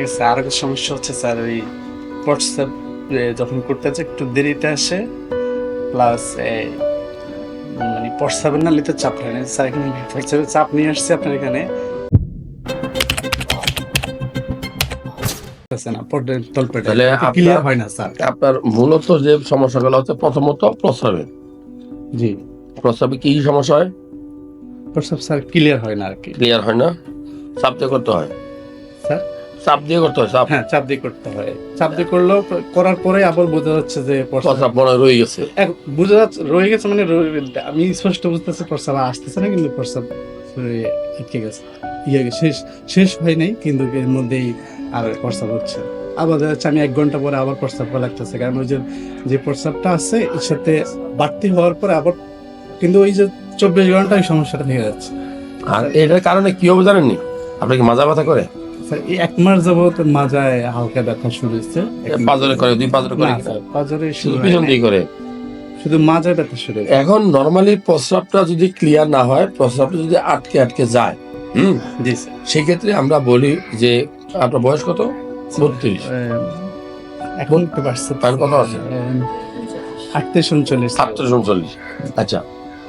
ঠিক আছে আর একটা সমস্যা হচ্ছে স্যার ওই হোয়াটসঅ্যাপ যখন করতে যাচ্ছে একটু দেরিতে আসে প্লাস মানে হোয়াটসঅ্যাপের না চাপ স্যার এখানে হোয়াটসঅ্যাপের চাপ নিয়ে আসছে আপনার এখানে। আছে তাহলে আপনার- মূলত যে সমস্যাগুলো হচ্ছে প্রথমত প্রস্রাবে। জি। প্রস্রাবে কি সমস্যা হয়? হোয়াটসঅ্যাপ স্যার ক্লিয়ার হয় না আর কি। ক্লিয়ার হয় না? করতে হয়। চাপ দিয়ে করতে হয় চাপ। হ্যাঁ চাপ দিয়ে করতে হয়। চাপ দিয়ে করলেও করার পরে আবার বোঝা যাচ্ছে যে প্রস্রাব মনে রয়ে গেছে। বোঝা যাচ্ছে রয়ে গেছে মানে আমি স্পষ্ট বুঝতেছি প্রস্রাব আসতেছে না কিন্তু রয়ে আটকে গেছে। ইয়ে শেষ শেষ হয় নাই কিন্তু এর মধ্যেই আর প্রস্রাব হচ্ছে আবার দেখা যাচ্ছে আমি এক ঘণ্টা পরে আবার প্রস্রাব করা লাগতেছে। কারণ ওই যে যে প্রস্রাবটা আছে এর সাথে বাড়তি হওয়ার পরে আবার কিন্তু ওই যে চব্বিশ ঘণ্টা ওই সমস্যাটা থেকে যাচ্ছে। আর এটার কারণে কি হবে জানেননি? আপনার কি মাজা ব্যথা করে? স্যার, এই এক মাস যাবত মাজায় হালকা ব্যথা শুরু হচ্ছে এক- পাজরে করে দুই পাজরে করে পাঁজরে শুধু শুরু পিছন দিয়ে করে? শুধু মাজায় ব্যথা শুরু এখন নর্মালি প্রস্রাবটা যদি ক্লিয়ার না হয় প্রস্রাবটা যদি আটকে আটকে যায় হুম? জি স্যার। সেক্ষেত্রে আমরা বলি যে আপনার বয়স কত? বত্রিশ। এখন একটু বাড়ছে। পায়ের কত আছে? আটত্রিশ উনচল্লিশ সাতত্রিশ উনচল্লিশ। আচ্ছা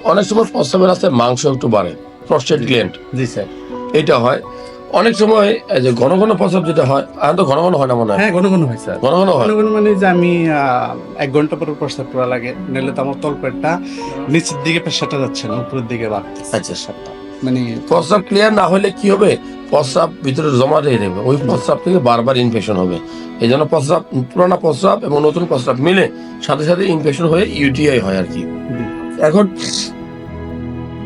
অনেক সময় প্রস্রাবের রাস্তায় মাংস একটু বাড়ে প্রস্টেট গ্ল্যান্ড জি স্যার। এটা হয়। অনেক সময় এই যে ঘন ঘন প্রস্রাব যেটা হয় এখন তো ঘন ঘন হয় না মনে হয়? হ্যাঁ ঘন ঘন হয় স্যার। ঘন ঘন হয়? ঘন ঘন মানে যে আমি আহ, এক ঘণ্টা পর প্রস্তাব করা লাগে নাহলে তো আমার তলপেটটা নিচের দিকে প্রেশারটা যাচ্ছে না উপরের দিকে বাড়তেছে আচ্ছা। প্রেশারটা। মানে প্রস্রাব ক্লিয়ার না হলে কি হবে? প্রস্রাব ভিতরে জমা রয়ে যাবে ওই প্রস্রাব থেকে বারবার ইনফেকশন হবে। এই জন্য প্রস্রাব পুরানা প্রস্রাব এবং নতুন প্রস্রাব মিলে সাথে সাথে ইনফেকশন হয়ে ইউটিআই হয় আর কি। এখন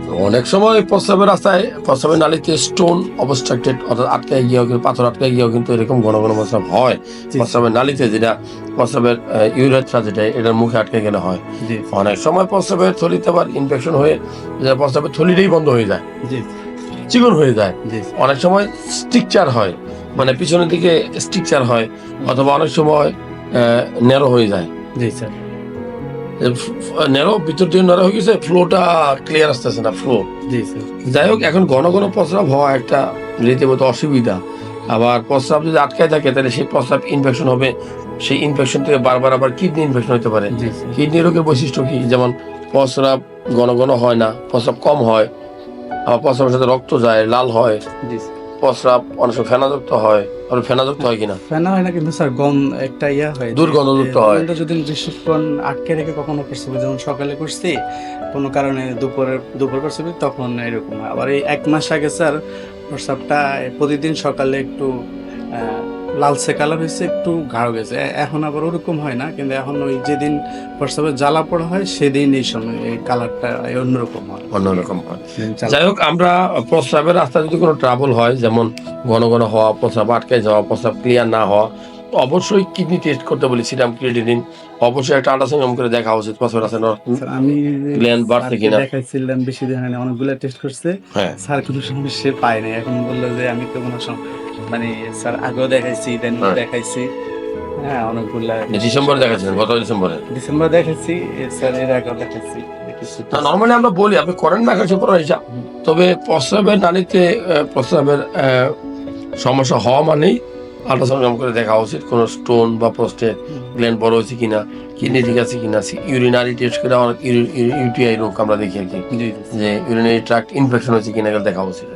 অনেক সময় প্রস্রাবের রাস্তায় প্রস্রাবের নালীতে স্টোন অবস্ট্রাক্টেড অর্থাৎ আটকায় গিয়েও কিন্তু পাথর আটকায় গিয়েও কিন্তু এরকম ঘন ঘন প্রস্রাব হয়। প্রস্রাবের নালীতে যেটা প্রস্রাবের ইউরেথ্রা যেটা এটার মুখে আটকে গেলে হয়। অনেক সময় প্রস্রাবের থলিতে আবার ইনফেকশন হয়ে যে প্রস্রাবের থলিটাই বন্ধ হয়ে যায়। জি। চিকন হয়ে যায়। অনেক সময় স্ট্রিকচার হয় মানে পিছনের দিকে স্ট্রিকচার হয় অথবা অনেক সময় নেরো হয়ে যায়। জি স্যার। নেরো ভিতর দিয়ে নেরো হয়ে গেছে ফ্লোটা ক্লিয়ার আসতেছে না ফ্লো যাই হোক এখন ঘন ঘন প্রস্রাব হওয়া একটা রীতিমতো অসুবিধা। আবার প্রস্রাব যদি আটকায় থাকে তাহলে সেই প্রস্রাব ইনফেকশন হবে। সেই ইনফেকশন থেকে বারবার আবার কিডনি ইনফেকশন হতে পারে। কিডনি রোগের বৈশিষ্ট্য কি? যেমন প্রস্রাব ঘন ঘন হয় না প্রস্রাব কম হয় আবার প্রস্রাবের সাথে রক্ত যায় লাল হয়। প্রস্রাব অনেক সময় ফেনাযুক্ত হয়। আর ফেনাযুক্ত হয় কিনা? ফেনা হয় না কিন্তু স্যার গম একটা ইয়া হয়। দুর্গন্ধযুক্ত হয়। গন্ধটা যদি বেশিক্ষণ আটকে রেখে কখনো করছি যেমন সকালে করছি কোনো কারণে দুপুরে দুপুর করছি তখন এরকম হয়। আবার এই এক মাস আগে স্যার প্রস্রাবটা প্রতিদিন সকালে একটু আহ, লালচে কালার হয়েছে একটু গাঢ় গেছে। এখন আবার ওরকম হয় না কিন্তু এখন ওই যেদিন প্রস্রাবের জ্বালা পড়া হয় সেদিন এই সময় এই কালারটা অন্যরকম হয়। অন্যরকম হয়। যাই হোক আমরা প্রস্রাবের রাস্তায় যদি কোনো ট্রাবল হয় যেমন ঘন ঘন হওয়া প্রস্রাব আটকে যাওয়া প্রস্রাব ক্লিয়ার না হওয়া তো অবশ্যই কিডনি টেস্ট করতে বলি সিরাম ক্রিয়েটিনিন অবশ্যই একটা আল্ট্রাসাউন্ড করে দেখা উচিত প্রস্রাবের রাস্তায় ন- স্যার, আমি Gland বাড়ছে কিনা? দেখাইছিলাম বেশি দিন হয়নি অনেকগুলো টেস্ট করছে। হ্যাঁ। স্যার কোনো সমস্যা পায় নাই এখন বলল যে আমি তো কোনো মানে স্যার আগেও দেখাইছি ইদানিং হ্যাঁ। দেখাইছি। হ্যাঁ অনেকগুলা ডিসেম্বরে দেখাচ্ছেন গত ডিসেম্বরে? ডিসেম্বর দেখাইছি স্যার এর আগেও দেখাইছি। নর্মালি আমরা বলি আপনি করেন না কাছে পরে হিসাব তবে প্রস্রাবের নালীতে প্রস্রাবের সমস্যা হওয়া মানেই আল্ট্রাসাউন্ড করে দেখা উচিত কোনো স্টোন বা প্রস্টেট গ্ল্যান্ড বড় হয়েছে কিনা কিডনি ঠিক আছে কিনা ইউরিনারি টেস্ট করে অনেক ইউটিআই রোগ আমরা দেখি আর কি যে ইউরিনারি ট্রাক্ট ইনফেকশন হয়েছে কিনা দেখা উচিত।